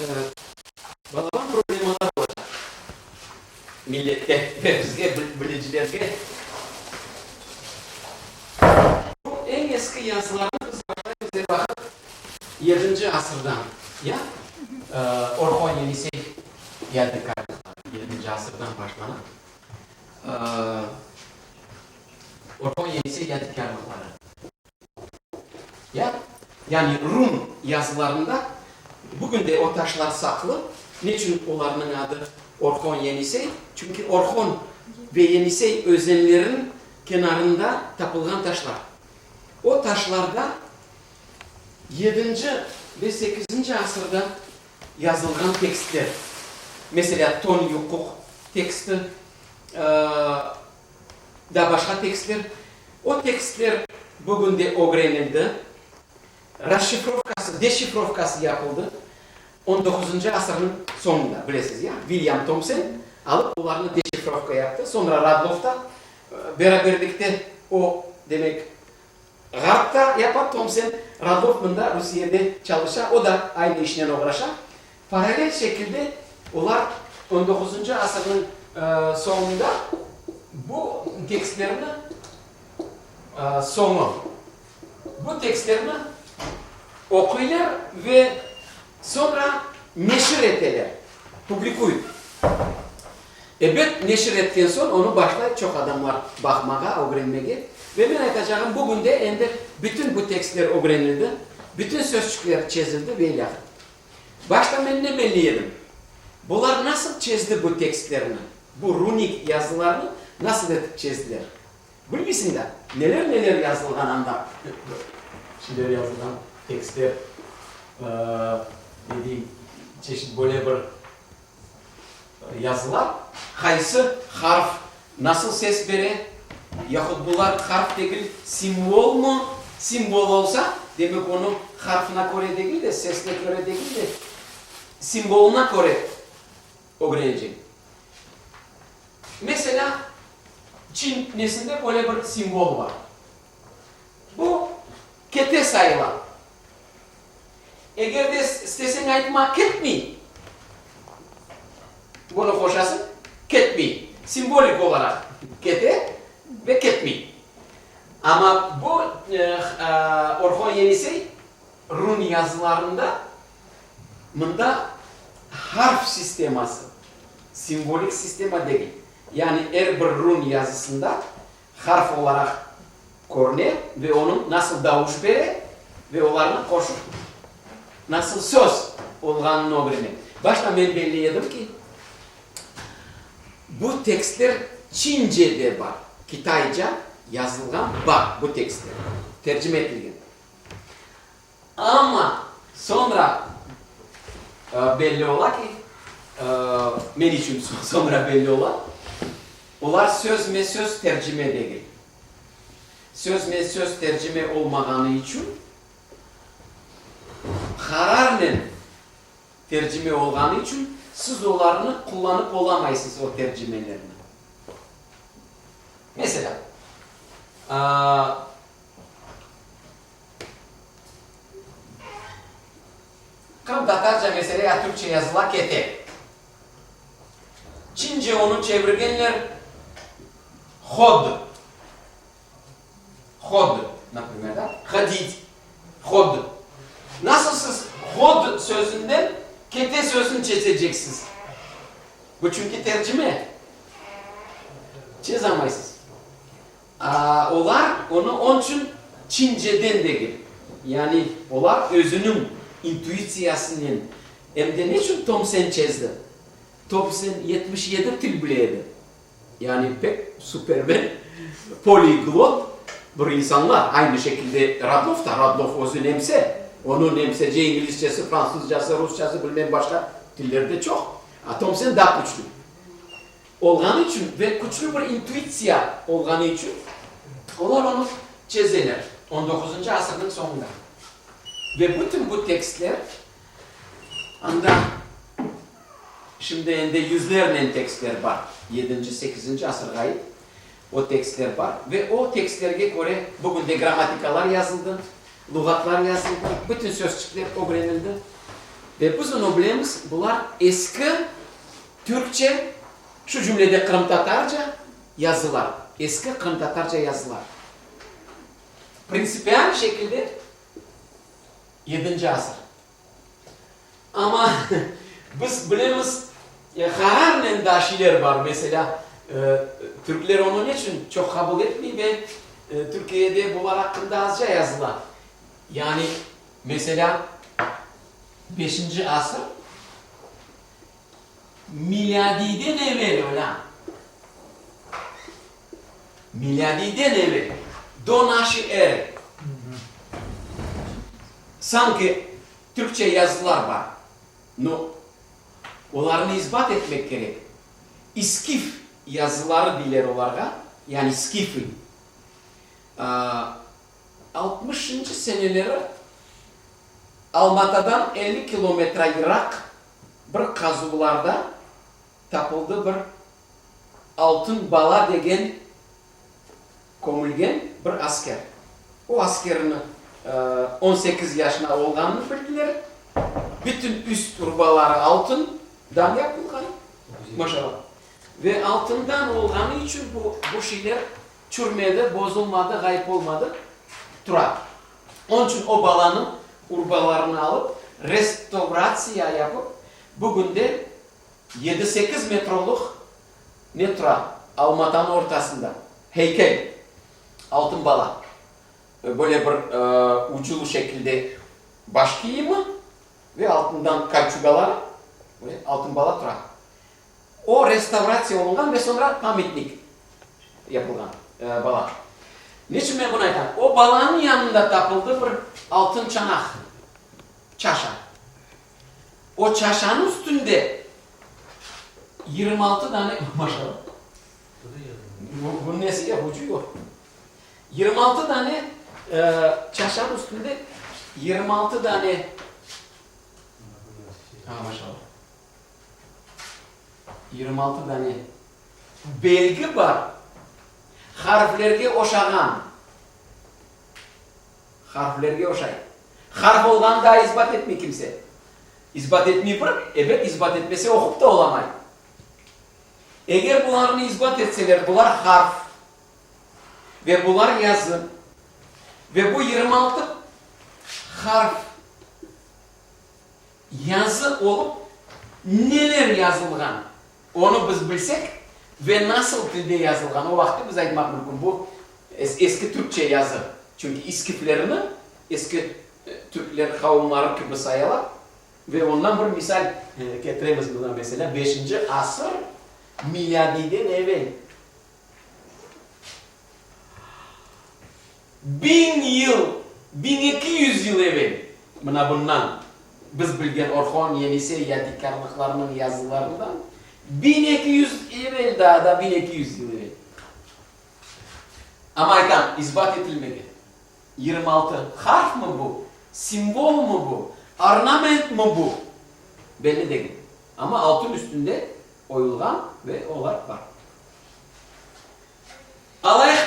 Evet. Balaban problemler olacak. Millette bizge bil- bilicilerge. Bu en eski yazılarını biz başlayız bakıp 7. asırdan ya e, Orhon Yenisey geldi kardeşler. 7. asırdan başlanan. E, Orhon Yenisey geldi kardeşler. Ya yani Rum yazılarında bugün de o taşlar saklı. Niçin onların adı Orhon Yenisey? Çünkü Orhon ve Yenisey özenlerin kenarında tapılgan taşlar. O taşlarda 7. ve 8. asırda yazılgan tekstler. Mesela Ton Yukuk teksti, eee, da başka tekstler. O tekstler bugün de öğrenildi. Raşifrovkası, deşifrovkası yapıldı. 19. asırın sonunda bilesiniz ya. William Thomson alıp bunlarını deşifrovka yaptı. Sonra Radloff'ta e, beraberlikte o demek Garp'ta yapan Thomson, Radloff bunda Rusya'da çalışan, o da aynı işle uğraşan. Paralel şekilde onlar 19. asırın e, sonunda bu tekstlerini e, sonu bu tekstlerini okuylar ve Sonra neşir eteler. Publikuyun. E, evet neşir ettikten sonra onu başla çok adamlar bakmaya, öğrenmeye. Ve ben atacağım bugün de ender bütün bu tekstler öğrenildi. Bütün sözcükler çizildi ve ilahi. Başta ben ne belliyedim? Bunlar nasıl çizdi bu tekstlerini? Bu runik yazılarını nasıl edip çizdiler? Bilmesin de neler neler yazılgan anda. Şeyler yazılan tekstler. Ee, diyeyim, çeşit böyle bir yazılar. Kaysı harf nasıl ses verir? Yahut bunlar harf değil, simbol mu? Simbol olsa demek onu harfine göre değil de sesine göre değil de simboluna göre öğrenecek. Mesela Çin nesinde böyle bir simbol var. Bu kete sayılan. Eğer de istesen aytmak ketmi, bunu hoşasın, ketmi. Simbolik olarak kete ve ketmi. Ama bu e, e, Orhon Yenisey Run yazılarında bunda harf sisteması, simbolik sistema değil. Yani her bir Run yazısında harf olarak korne ve onun nasıl davuş verir ve onların koşu nasıl söz olganını öğrenir. Başta ben belirledim ki bu tekstler Çince'de var. Kitayca yazılgan var bu tekstler. Tercüme edilgen. Ama sonra e, belli ola ki e, men için sonra belli ola onlar söz me söz tercüme değil. Söz me söz tercüme olmadığı için kararla tercüme olganı için siz onlarını kullanıp olamayısınız o tercümelerini. Mesela aa, Kam Tatarca mesela Türkçe yazıla kete. Çince onu çevirgenler hod. Hod. Например, da? Hadid. Hod. Sözünden kete sözünü çizeceksiniz? Bu çünkü tercüme. Çizemezsiniz. Aa, olar onu onun için Çince'den değil. Yani olar özünün, intuisiyasının hem de ne için Thomson çizdi? Thomson 77 dil bileydi. Yani pek süpermen, poliglot bir insanlar. Aynı şekilde Radloff da, Radloff özü nemse. Onun nemsece İngilizcesi, Fransızcası, Rusçası bilmem başka dillerde çok. Ha, Thomson daha güçlü. Olganı için ve güçlü bir intuisiya olganı için onlar onu çizdiler 19. asırın sonunda. Ve bütün bu tekstler anda şimdi ende yüzlerle tekstler var. 7. 8. asır ait o tekstler var. Ve o tekstlerge göre bugün de gramatikalar yazıldı, lügatlar yazıldı, bütün sözcükler öğrenildi. Ve biz onu bilemiz, bunlar eski Türkçe, şu cümlede Kırım Tatarca yazılar. Eski Kırım Tatarca yazılar. Prinsipiyel şekilde 7. asır. Ama biz bilemiz e, Harar'ın daşiler var mesela. e, Türkler onun için çok kabul etmiyor ve e, Türkiye'de bunlar hakkında azca yazılar. Yani mesela 5. asır miladiden evvel öyle. Miladiden evvel. Donaşı er. Sanki Türkçe yazılar var. No. Onlarını ispat etmek gerek. İskif yazıları diler olarak, yani Skifi. Aa, 60. seneleri Almata'dan 50 kilometre Irak bir kazılarda tapıldı bir altın bala degen komulgen bir asker. O askerini e, 18 yaşına olganını bildiler. Bütün üst turbaları altından yapılgan. Maşallah. Ve altından olganı için bu, bu şeyler çürümedi, bozulmadı, kayıp olmadı. Durar. Onun için o balanın urbalarını alıp restorasyon yapıp bugün de 7-8 metroluk netra Almata'nın ortasında heykel altın bala böyle bir e, uculu şekilde baş giyimi ve altından kalçugalar ve altın bala tura. O restorasyon olungan ve sonra pamitlik yapılgan e, bala. Niçin ben bunu aytam? O balanın yanında tapıldı bir altın çanak. Çaşa. O çaşanın üstünde 26 tane maşallah. Bu, bunun nesi ya? Ucu yok. 26 tane e, çaşanın üstünde 26 tane ha maşallah. 26 tane belgi var. Oşagan. Harflerge oşay. Harf olgan daha ispat etmiyor kimse. İspat etmiyor bırak. Evet ispat etmese okup da olamay. Eğer bunlarını ispat etseler, bunlar harf ve bunlar yazı ve bu 26 harf yazı olup neler yazılgan onu biz bilsek ve nasıl dilde yazılgan o vakti biz aytmak mümkün. Bu es- eski Türkçe yazı. Çünkü iskiflerini eski e, Türkler kavimleri gibi sayarlar. Ve ondan bir misal e, getiremiz buna mesela 5. asır miladiden evvel. Bin yıl, 1200 yıl evvel. Buna bundan biz bilgen Orhon Yenise yadikarlıklarının yazılarından 1200 evvel daha da 1200 yıl evvel. Aytam ispat edilmedi. 26 harf mı bu? Simbol mu bu? Ornament mı bu? Belli değil. Ama altın üstünde oyulgan ve olarak var. Alayh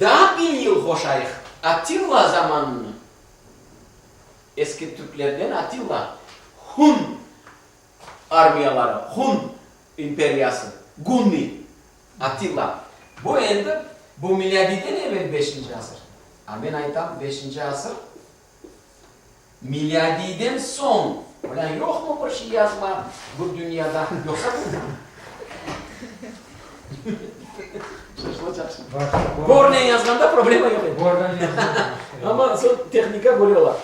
daha bin yıl hoşayık. Atilla zamanını. Eski Türklerden Atilla. Hun armiyaları. Hun imperyası. Gunni. Atilla. Bu elde bu miladiden evvel 5. asır. Amin aytam 5. asır. Miladiden son. Ulan yok mu bir şey yazma bu dünyada? Yoksa bu. Şaşılacaksın. Var. Kornen yazganda problema yok. Bordan yazılıyor. Ama son teknika buluyorlar.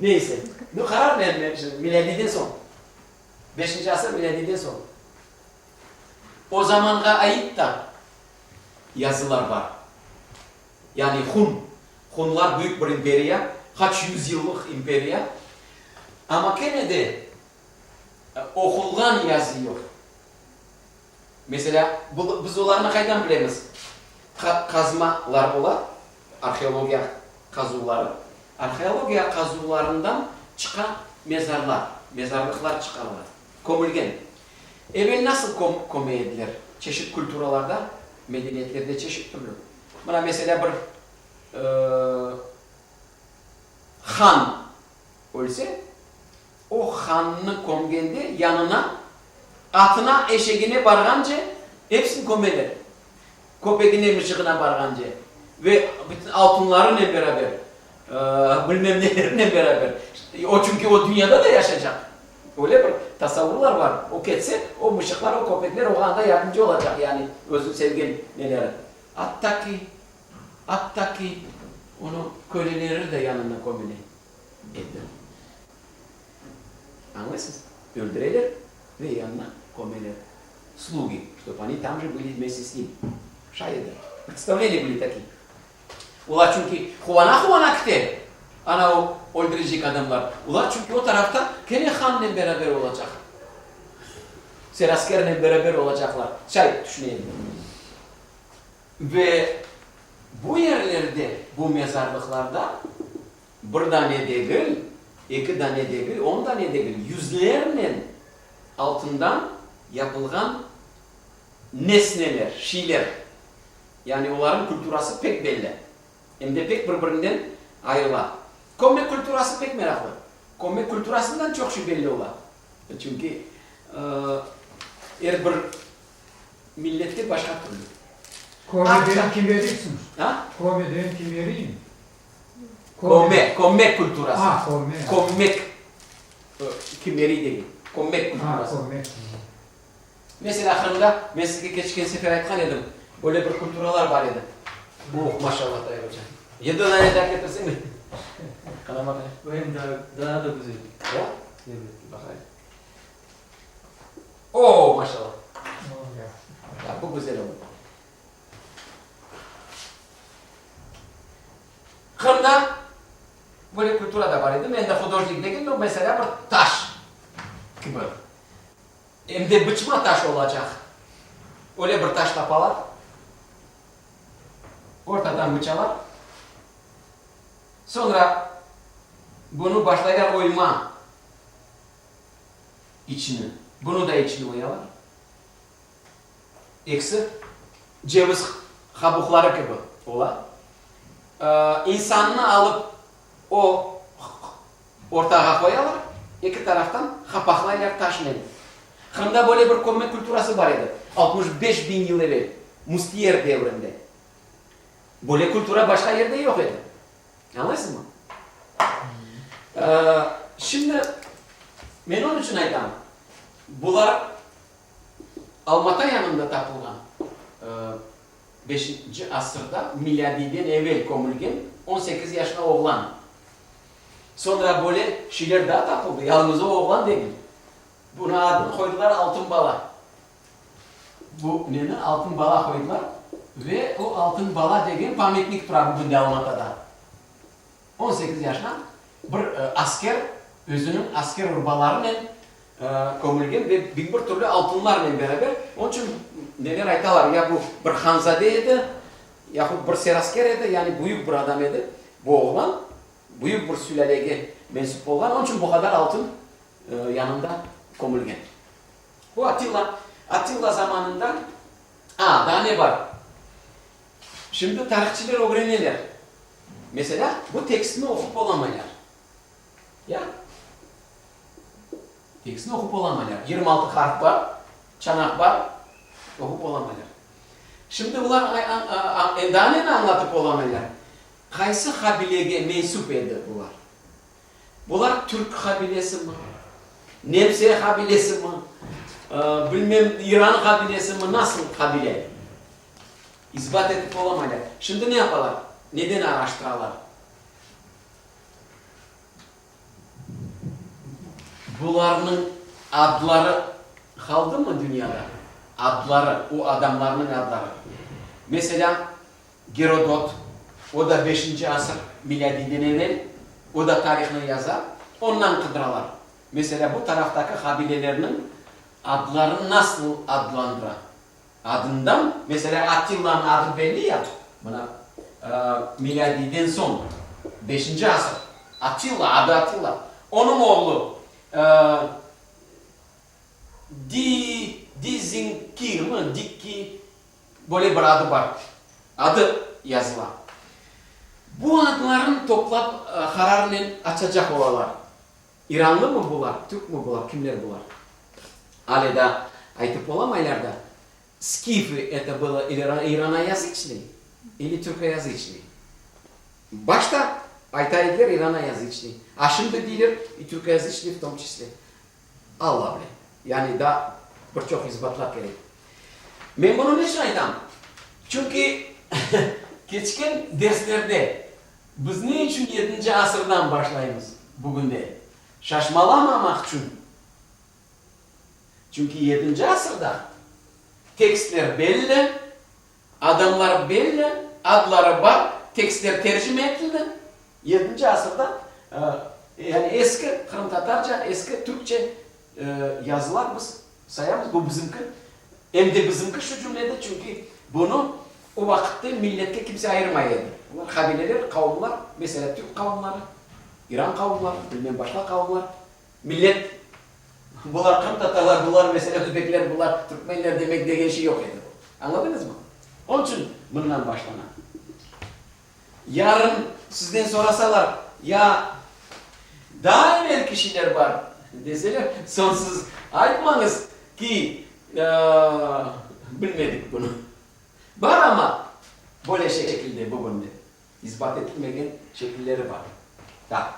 Neyse. Bu karar vermem şimdi. Miladiden son. 5. asır miladiden son. O zamana ait da yazılar var. Yani Hun. Hunlar büyük bir imperya. Kaç yüzyıllık imperya. Ama gene de e, okulgan yazı yok. Mesela bu, biz onlarını kaydan bilemiz? Ka- kazmalar olar, arkeologiya kazıları. Arkeologiya kazılarından çıkan mezarlar, mezarlıklar çıkarlar. Komülgen. Evvel nasıl kom komü edilir? Çeşit külturalarda, medeniyetlerde çeşit türlü. Buna mesela bir e, han ölse o hanını komgende yanına atına eşeğine barganca hepsini komeler. Köpeğine mışıkına barganca. Ve bütün altınlarıyla beraber. eee, bilmem nelerinle beraber. O çünkü o dünyada da yaşayacak. Öyle bir tasavvurlar var. O ketse o mışıklar, o köpekler o anda yardımcı olacak yani. Özün sevgin neler. Hatta ki hatta ki onu köleleri de yanına komune etti. Anlıyorsunuz? Öldüreler ve yanına komeler. Слуги, чтобы они там же были вместе с ним. Шайда. Представления были такие. Ular çünkü Huana Huana kite. Ana o öldürecek adamlar. Ular çünkü o tarafta gene Han'la beraber olacak. Seraskerle beraber olacaklar. Şey düşünelim. Ve bu yerlerde, bu mezarlıklarda bir tane değil, iki tane değil, on tane değil, yüzlerle altından yapılgan nesneler, şeyler. Yani onların külturası pek belli. Hem de pek birbirinden ayrılar. Komme külturası pek meraklı. Komme külturasından çok belli olar. Çünkü e, her bir millette başka türlü. Komedyen kimyeriysiniz. Ha? Komedyen kimyeriyim. Komme, komme külturası. Ha, komme. Kommek kimleri değil. Kommek Ha, külturası. komme. Mesela hanımda ben size geçken sefer aytkan edim. Böyle bir külturalar var idi. Oh maşallah dayı hocam. Yedi tane daha getirsin mi? Kanama be. Benim daha, daha da güzel. Ya? Evet. Bakayım. Oo maşallah. Ya. Bu güzel oldu. Kırım'da böyle kültura da var idi. Ben de fotoğrafçılık dedim o mesela bir taş gibi. Hem de bıçma taş olacak. Öyle bir taş tapalar. Ortadan bıçalar. Sonra bunu başlayar oyma içini. Bunu da içini oyalar. Eksi ceviz kabukları gibi ola. Ee, insanını alıp o ortağa koyarlar. İki taraftan kapaklaylar taşla. Hında böyle bir komme külturası var idi. 65 bin yıl evvel. Mustiyer devrinde. Böyle kültüre başka yerde yok idi. Anlıyorsun mu? Ee, şimdi onun için aytam. Bunlar Almata yanında tapılgan e, 5. asırda miladiden evvel komulgen 18 yaşında oğlan. Sonra böyle şeyler daha tapıldı. Yalnız o oğlan değil. Buna adını koydular altın bala. Bu nene altın bala koydular. Ve o altın bala degen pametlik durar bugün de Almata'da. 18 yaşında bir e, asker özünün asker urbalarıyla e, komulgen ve bin bir türlü altınlarla beraber. Onun için neler aytalar ya bu bir hanzade edi yahut bir serasker edi yani büyük bir adam edi. Bu oğlan büyük bir sülalege mensup olan onun için bu kadar altın e, yanında komulgen. Bu Atilla, Atilla zamanında Aa, daha ne var? Şimdi tarihçiler öğrenirler. Mesela bu tekstini okup olamaylar. Ya. Tekstini okup olamaylar. 26 harf var, çanak var, okup olamaylar. Şimdi bunlar ne anlatıp olamaylar? Kaysı kabileye mensup edi bunlar? Bunlar Türk kabilesi mi? Nemse kabilesi mi? Ee, bilmem İran kabilesi mi? Nasıl kabile? İspat edip olamaylar. Şimdi ne yaparlar? Neden araştırarlar? Bunların adları kaldı mı dünyada? Adları, o adamların adları. Mesela Gerodot, o da 5. asır miladiden evvel, o da tarihini yazar. Ondan kıdralar. Mesela bu taraftaki kabilelerinin adlarını nasıl adlandırar? Adından, mesela Atilla'nın adı belli ya, buna e, miladiden son, 5. asır. Attila, adı Attila. Onun oğlu e, Di, Dizinkir mi? Dikki, böyle bir adı var. Adı yazılan. Bu adların toplap e, kararını açacak olanlar. İranlı mı bular, Türk mü bular, kimler bular? Aleda айтып olamaylar da Скифы это было ili Türk'e yazı içli. Başta Aytayediler İran'a yazı içli. A şimdi değilir Türk'e yazı içli v tom čísle. Allah bile. Yani da birçok izbatlar gerek. Ben bunu ne şahidim? Çünkü geçken derslerde biz ne için 7. asırdan başlayımız bugün de? Şaşmalamamak için. Çünkü 7. asırda tekstler belli, adamlar belli, adları var, tekstler tercüme edildi. 7. asırda e, yani eski Kırım Tatarca, eski Türkçe e, yazılar biz sayarız. Bu bizimki. Hem de bizimki şu cümlede çünkü bunu o vakitte millette kimse ayırmaydı. Bunlar kabileler, kavimler, mesela Türk kavimleri, İran kavimleri, bilmem başka kavimler. Millet, bunlar Kırım Tatarlar, bunlar mesela Özbekler, bunlar Türkmenler demek diye şey yok idi. Anladınız mı? Onun için bundan başlanan. Yarın sizden sorasalar, ya daha evvel kişiler var deseler sonsuz aytmanız ki eee, bilmedik bunu. Var ama böyle şekilde bugün de ispat edilmeyen şekilleri var. Da.